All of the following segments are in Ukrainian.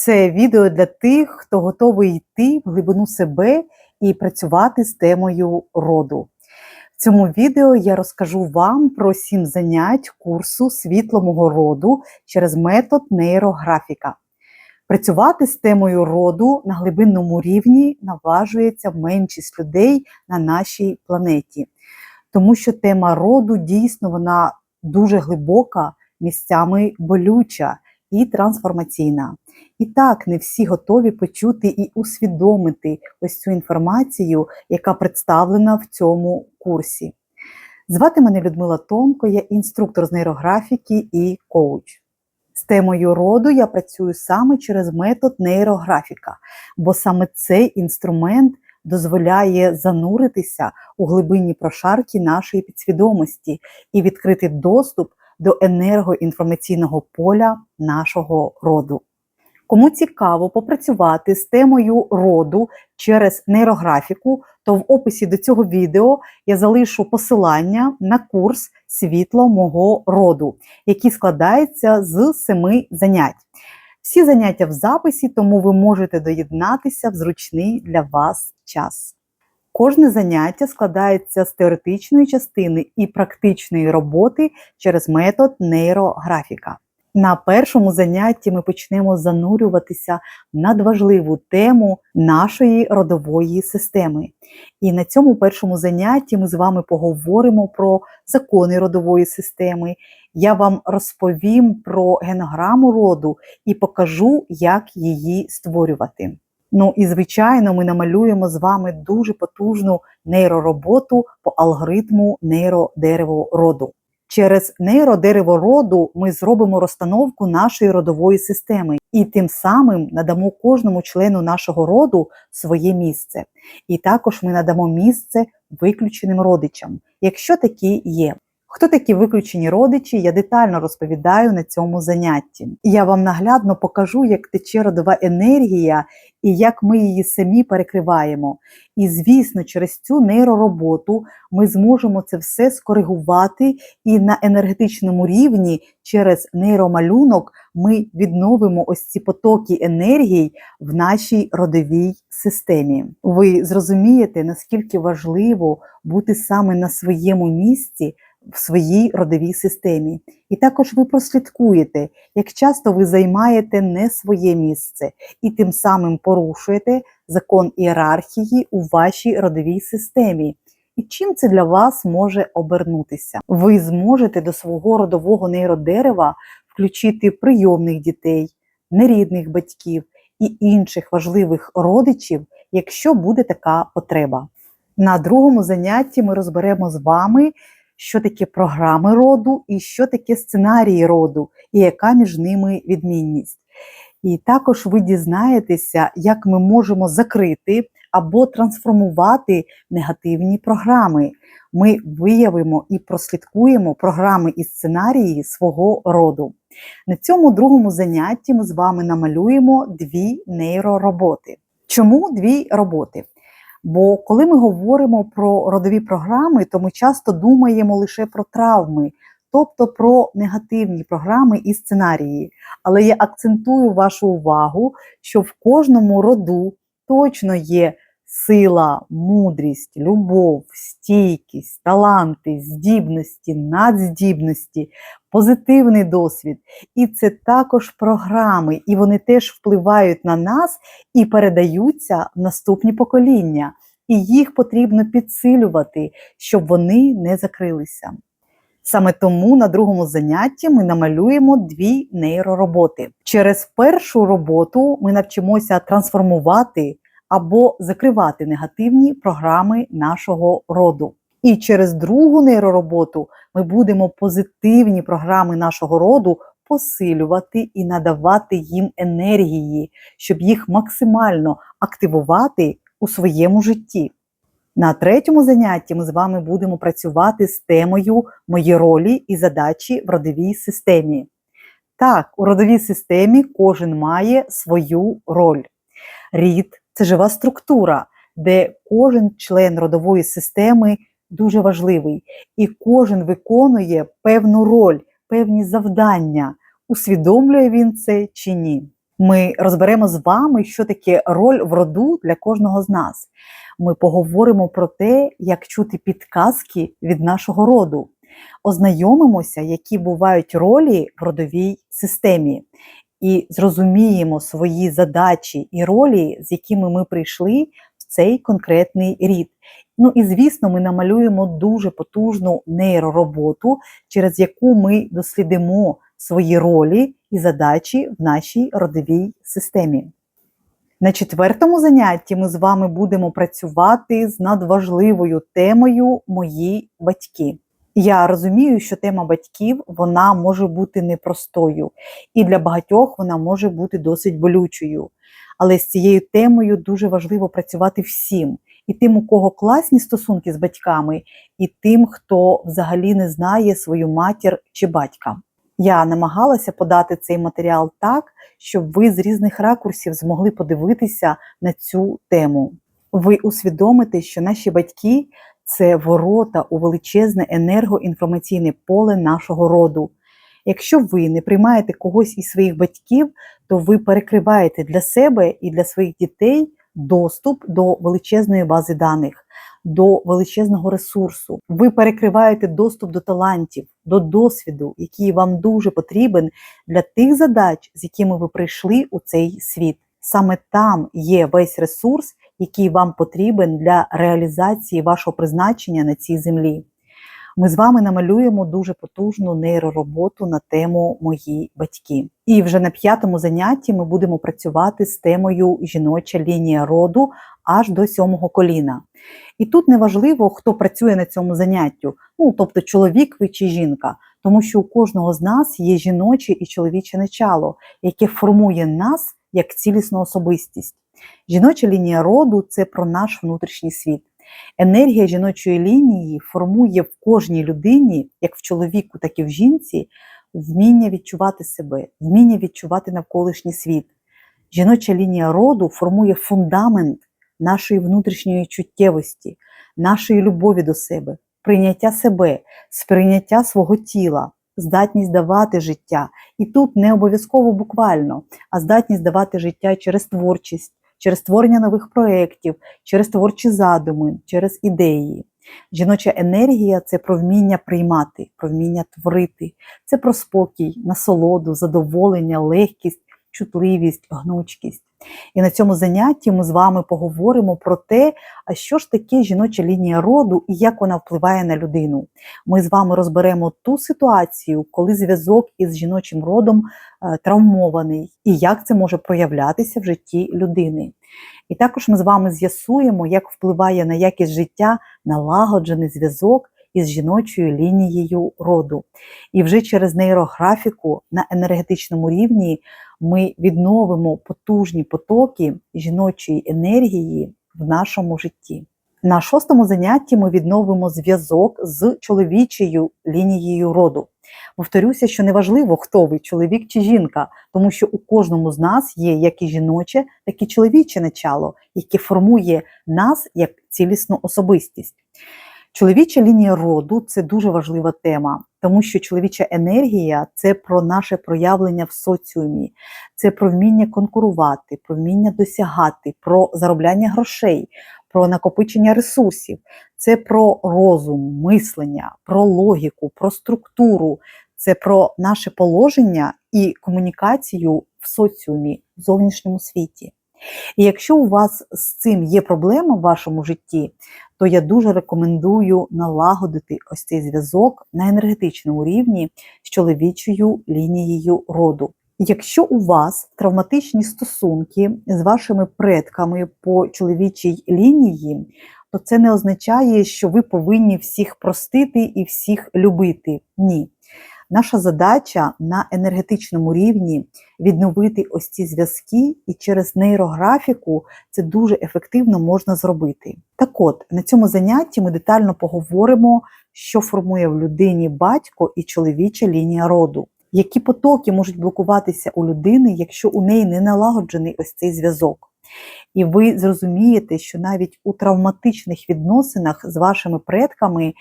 Це відео для тих, хто готовий йти в глибину себе і працювати з темою роду. В цьому відео я розкажу вам про сім занять курсу світло мого роду через метод нейрографіка. Працювати з темою роду на глибинному рівні наважується меншість людей на нашій планеті, тому що тема роду дійсно вона дуже глибока, місцями болюча і трансформаційна. І так, не всі готові почути і усвідомити ось цю інформацію, яка представлена в цьому курсі. Звати мене Людмила Тонко, я інструктор з нейрографіки і коуч. З темою роду я працюю саме через метод нейрографіка, бо саме цей інструмент дозволяє зануритися у глибинні прошарки нашої підсвідомості і відкрити доступ до енергоінформаційного поля нашого роду. Кому цікаво попрацювати з темою роду через нейрографіку, то в описі до цього відео я залишу посилання на курс світло мого роду, який складається з семи занять. Всі заняття в записі, тому ви можете доєднатися в зручний для вас час. Кожне заняття складається з теоретичної частини і практичної роботи через метод нейрографіка. На першому занятті ми почнемо занурюватися в надважливу тему нашої родової системи. І на цьому першому занятті ми з вами поговоримо про закони родової системи. Я вам розповім про генограму роду і покажу, як її створювати. Ну і звичайно, ми намалюємо з вами дуже потужну нейророботу по алгоритму нейродерево роду. Через нейродерево роду ми зробимо розстановку нашої родової системи і тим самим надамо кожному члену нашого роду своє місце. І також ми надамо місце виключеним родичам, якщо такі є. Хто такі виключені родичі, я детально розповідаю на цьому занятті. Я вам наглядно покажу, як тече родова енергія і як ми її самі перекриваємо. І, звісно, через цю нейророботу ми зможемо це все скоригувати, і на енергетичному рівні через нейромалюнок ми відновимо ось ці потоки енергії в нашій родовій системі. Ви зрозумієте, наскільки важливо бути саме на своєму місці в своїй родовій системі. І також ви прослідкуєте, як часто ви займаєте не своє місце і тим самим порушуєте закон ієрархії у вашій родовій системі. І чим це для вас може обернутися? Ви зможете до свого родового нейродерева включити прийомних дітей, нерідних батьків і інших важливих родичів, якщо буде така потреба. На другому занятті ми розберемо з вами що таке програми роду і що таке сценарії роду, і яка між ними відмінність. І також ви дізнаєтеся, як ми можемо закрити або трансформувати негативні програми. Ми виявимо і прослідкуємо програми і сценарії свого роду. На цьому другому занятті ми з вами намалюємо дві нейророботи. Чому дві роботи? Бо коли ми говоримо про родові програми, то ми часто думаємо лише про травми, тобто про негативні програми і сценарії. Але я акцентую вашу увагу, що в кожному роду точно є сила, мудрість, любов, стійкість, таланти, здібності, надздібності, позитивний досвід. І це також програми, і вони теж впливають на нас і передаються в наступні покоління. І їх потрібно підсилювати, щоб вони не закрилися. Саме тому на другому занятті ми намалюємо дві нейророботи. Через першу роботу ми навчимося трансформувати або закривати негативні програми нашого роду. І через другу нейророботу ми будемо позитивні програми нашого роду посилювати і надавати їм енергії, щоб їх максимально активувати у своєму житті. На третьому занятті ми з вами будемо працювати з темою мої ролі і задачі в родовій системі. Так, у родовій системі кожен має свою роль. Рід це жива структура, де кожен член родової системи дуже важливий, і кожен виконує певну роль, певні завдання, усвідомлює він це чи ні. Ми розберемо з вами, що таке роль в роду для кожного з нас. Ми поговоримо про те, як чути підказки від нашого роду, ознайомимося, які бувають ролі в родовій системі, і зрозуміємо свої задачі і ролі, з якими ми прийшли цей конкретний рід. Ну і звісно, ми намалюємо дуже потужну нейророботу, через яку ми дослідимо свої ролі і задачі в нашій родовій системі. На четвертому занятті ми з вами будемо працювати з надважливою темою Мої батьки. Я розумію, що тема батьків вона може бути непростою, і для багатьох вона може бути досить болючою. Але з цією темою дуже важливо працювати всім, і тим, у кого класні стосунки з батьками, і тим, хто взагалі не знає свою матір чи батька. Я намагалася подати цей матеріал так, щоб ви з різних ракурсів змогли подивитися на цю тему. Ви усвідомите, що наші батьки це ворота у величезне енергоінформаційне поле нашого роду. Якщо ви не приймаєте когось із своїх батьків, то ви перекриваєте для себе і для своїх дітей доступ до величезної бази даних, до величезного ресурсу. Ви перекриваєте доступ до талантів, до досвіду, який вам дуже потрібен для тих задач, з якими ви прийшли у цей світ. Саме там є весь ресурс, який вам потрібен для реалізації вашого призначення на цій землі. Ми з вами намалюємо дуже потужну нейророботу на тему Мої батьки. І вже на п'ятому занятті ми будемо працювати з темою жіноча лінія роду аж до сьомого коліна. І тут не важливо, хто працює на цьому заняттю, ну тобто чоловік ви чи жінка, тому що у кожного з нас є жіноче і чоловіче начало, яке формує нас як цілісну особистість. Жіноча лінія роду це про наш внутрішній світ. Енергія жіночої лінії формує в кожній людині, як в чоловіку, так і в жінці, вміння відчувати себе, вміння відчувати навколишній світ. Жіноча лінія роду формує фундамент нашої внутрішньої чуттєвості, нашої любові до себе, прийняття себе, сприйняття свого тіла, здатність давати життя. І тут не обов'язково буквально, а здатність давати життя через творчість через створення нових проєктів, через творчі задуми, через ідеї. Жіноча енергія це про вміння приймати, про вміння творити, це про спокій, насолоду, задоволення, легкість, чутливість, гнучкість. І на цьому занятті ми з вами поговоримо про те, а що ж таке жіноча лінія роду і як вона впливає на людину. Ми з вами розберемо ту ситуацію, коли зв'язок із жіночим родом е, травмований, і як це може проявлятися в житті людини. І також ми з вами з'ясуємо, як впливає на якість життя налагоджений зв'язок із жіночою лінією роду. І вже через нейрографіку на енергетичному рівні ми відновимо потужні потоки жіночої енергії в нашому житті. На шостому занятті ми відновимо зв'язок з чоловічою лінією роду. Повторюся, що неважливо, хто ви, чоловік чи жінка, тому що у кожному з нас є як і жіноче, так і чоловіче начало, яке формує нас як цілісну особистість. Чоловіча лінія роду це дуже важлива тема, тому що чоловіча енергія це про наше проявлення в соціумі, це про вміння конкурувати, про вміння досягати, про заробляння грошей, про накопичення ресурсів, це про розум, мислення, про логіку, про структуру, це про наше положення і комунікацію в соціумі, в зовнішньому світі. І якщо у вас з цим є проблема в вашому житті, то я дуже рекомендую налагодити ось цей зв'язок на енергетичному рівні з чоловічою лінією роду. Якщо у вас травматичні стосунки з вашими предками по чоловічій лінії, то це не означає, що ви повинні всіх простити і всіх любити. Ні. Наша задача на енергетичному рівні відновити ось ці зв'язки, і через нейрографіку це дуже ефективно можна зробити. Так от, на цьому занятті ми детально поговоримо, що формує в людині батько і чоловіча лінія роду. Які потоки можуть блокуватися у людини, якщо у неї не налагоджений ось цей зв'язок? І ви зрозумієте, що навіть у травматичних відносинах з вашими предками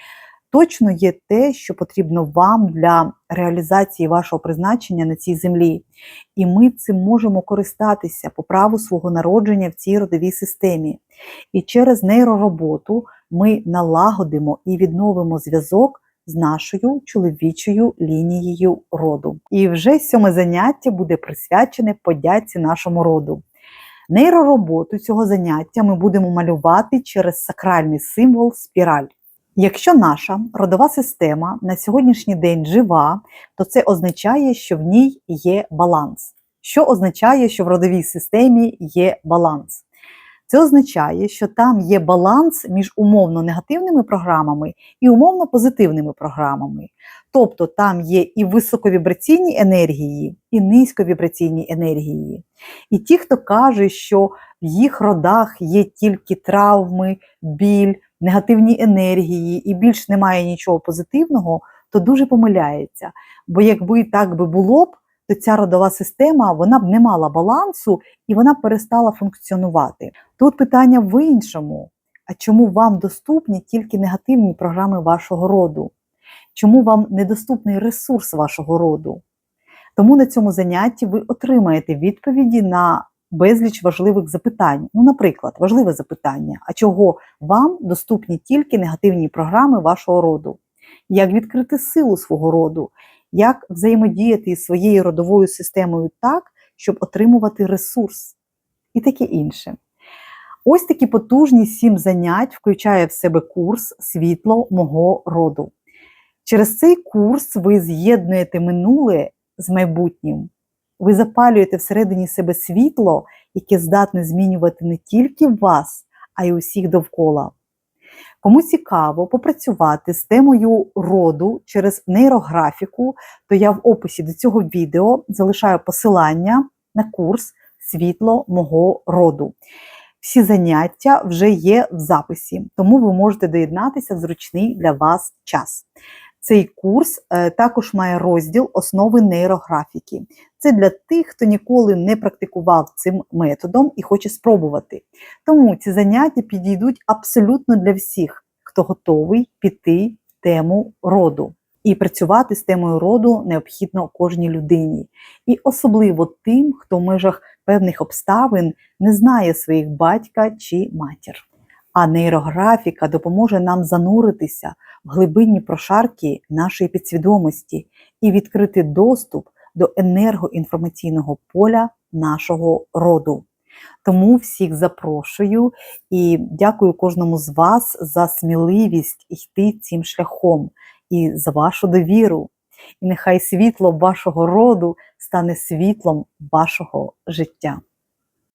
точно є те, що потрібно вам для реалізації вашого призначення на цій землі. І ми цим можемо користатися по праву свого народження в цій родовій системі. І через нейророботу ми налагодимо і відновимо зв'язок з нашою чоловічою лінією роду. І вже сьоме заняття буде присвячене подяці нашому роду. Нейророботу цього заняття ми будемо малювати через сакральний символ спіраль. Якщо наша родова система на сьогоднішній день жива, то це означає, що в ній є баланс. Що означає, що в родовій системі є баланс? Це означає, що там є баланс між умовно негативними програмами і умовно позитивними програмами. Тобто там є і високовібраційні енергії, і низьковібраційні енергії. І ті, хто каже, що в їх родах є тільки травми, біль, негативні енергії і більш немає нічого позитивного, то дуже помиляється. Бо якби так би було б, то ця родова система вона б не мала балансу і вона перестала функціонувати. Тут питання в іншому: а чому вам доступні тільки негативні програми вашого роду? Чому вам недоступний ресурс вашого роду? Тому на цьому занятті ви отримаєте відповіді на безліч важливих запитань. Ну, наприклад, важливе запитання: а чого вам доступні тільки негативні програми вашого роду? Як відкрити силу свого роду? Як взаємодіяти із своєю родовою системою так, щоб отримувати ресурс? І таке інше. Ось такі потужні сім занять включає в себе курс Світло мого роду. Через цей курс ви з'єднуєте минуле з майбутнім. Ви запалюєте всередині себе світло, яке здатне змінювати не тільки вас, а й усіх довкола. Кому цікаво попрацювати з темою роду через нейрографіку, то я в описі до цього відео залишаю посилання на курс Світло мого роду. Всі заняття вже є в записі, тому ви можете доєднатися в зручний для вас час. Цей курс е, також має розділ основи нейрографіки. Це для тих, хто ніколи не практикував цим методом і хоче спробувати. Тому ці заняття підійдуть абсолютно для всіх, хто готовий піти в тему роду. І працювати з темою роду необхідно кожній людині. І особливо тим, хто в межах певних обставин не знає своїх батька чи матір. А нейрографіка допоможе нам зануритися в глибинні прошарки нашої підсвідомості і відкрити доступ до енергоінформаційного поля нашого роду. Тому всіх запрошую і дякую кожному з вас за сміливість йти цим шляхом і за вашу довіру. І нехай світло вашого роду стане світлом вашого життя.